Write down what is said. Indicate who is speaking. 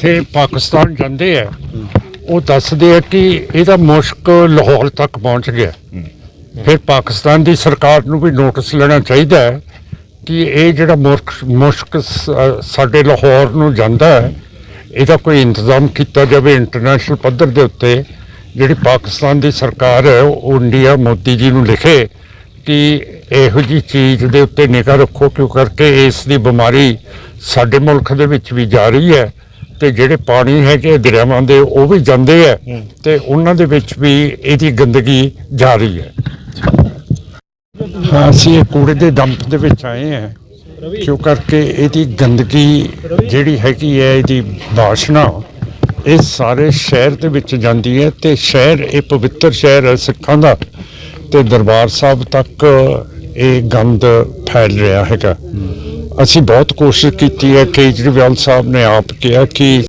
Speaker 1: ਇੱਥੇ ਪਾਕਿਸਤਾਨ ਜਾਂਦੇ ਆ ਉਹ ਦੱਸਦੇ ਆ ਕਿ ਇਹਦਾ ਮੁਸ਼ਕ ਲਾਹੌਰ ਤੱਕ ਪਹੁੰਚ ਗਿਆ। ਫਿਰ ਪਾਕਿਸਤਾਨ ਦੀ ਸਰਕਾਰ ਨੂੰ ਵੀ ਨੋਟਿਸ ਲੈਣਾ ਚਾਹੀਦਾ ਹੈ ਕਿ ਇਹ ਜਿਹੜਾ ਮੁਸ਼ਕ ਸਾਡੇ ਲਾਹੌਰ ਨੂੰ ਜਾਂਦਾ ਹੈ ਇਹਦਾ ਕੋਈ ਇੰਤਜ਼ਾਮ ਕੀਤਾ ਜਾਵੇ ਇੰਟਰਨੈਸ਼ਨਲ ਪੱਧਰ ਦੇ ਉੱਤੇ ਜਿਹੜੀ ਪਾਕਿਸਤਾਨ ਦੀ ਸਰਕਾਰ ਹੈ ਉਹ ਇੰਡੀਆ ਮੋਦੀ ਜੀ ਨੂੰ ਲਿਖੇ ਕਿ ਇਹੋ ਜੀ ਚੀਜ਼ ਦੇ ਉੱਤੇ ਨਿਗਾਹ ਰੱਖੋ ਕਿਉਂ ਕਰਕੇ ਇਸ ਦੀ ਬਿਮਾਰੀ ਸਾਡੇ ਮੁਲਕ ਦੇ ਵਿੱਚ ਵੀ ਜਾ ਰਹੀ ਹੈ। ਤੇ ਜਿਹੜੇ ਪਾਣੀ ਹੈਗੇ ਦਰਿਆਵਾਂ ਦੇ ਉਹ ਵੀ ਜਾਂਦੇ ਆ ਤੇ ਉਹਨਾਂ ਦੇ ਵਿੱਚ ਵੀ ਇਹਦੀ ਗੰਦਗੀ ਜਾ ਰਹੀ ਹੈ। ਹਾਂ ਅਸੀਂ ਇਹ ਕੂੜੇ ਦੇ ਡੰਪ ਦੇ ਵਿੱਚ ਆਏ ਆ। ਕਿਉਂ ਕਰਕੇ ਇਹਦੀ ਗੰਦਗੀ ਜਿਹੜੀ ਹੈਗੀ ਹੈ ਇਹਦੀ ਬਾਸ਼ਨਾ ਇਹ ਸਾਰੇ ਸ਼ਹਿਰ ਦੇ ਵਿੱਚ ਜਾਂਦੀ ਹੈ ਤੇ ਸ਼ਹਿਰ ਇਹ ਪਵਿੱਤਰ ਸ਼ਹਿਰ ਹੈ ਸਿੱਖਾਂ ਦਾ ਤੇ ਦਰਬਾਰ ਸਾਹਿਬ ਤੱਕ ਇਹ ਗੰਦ ਫੈਲ ਰਿਹਾ ਹੈਗਾ। ਅਸੀਂ ਬਹੁਤ ਕੋਸ਼ਿਸ਼ ਕੀਤੀ ਹੈ ਕੇਜਰੀਵਾਲ ਸਾਹਿਬ ਨੇ ਆਪ ਕਿਹਾ ਕਿ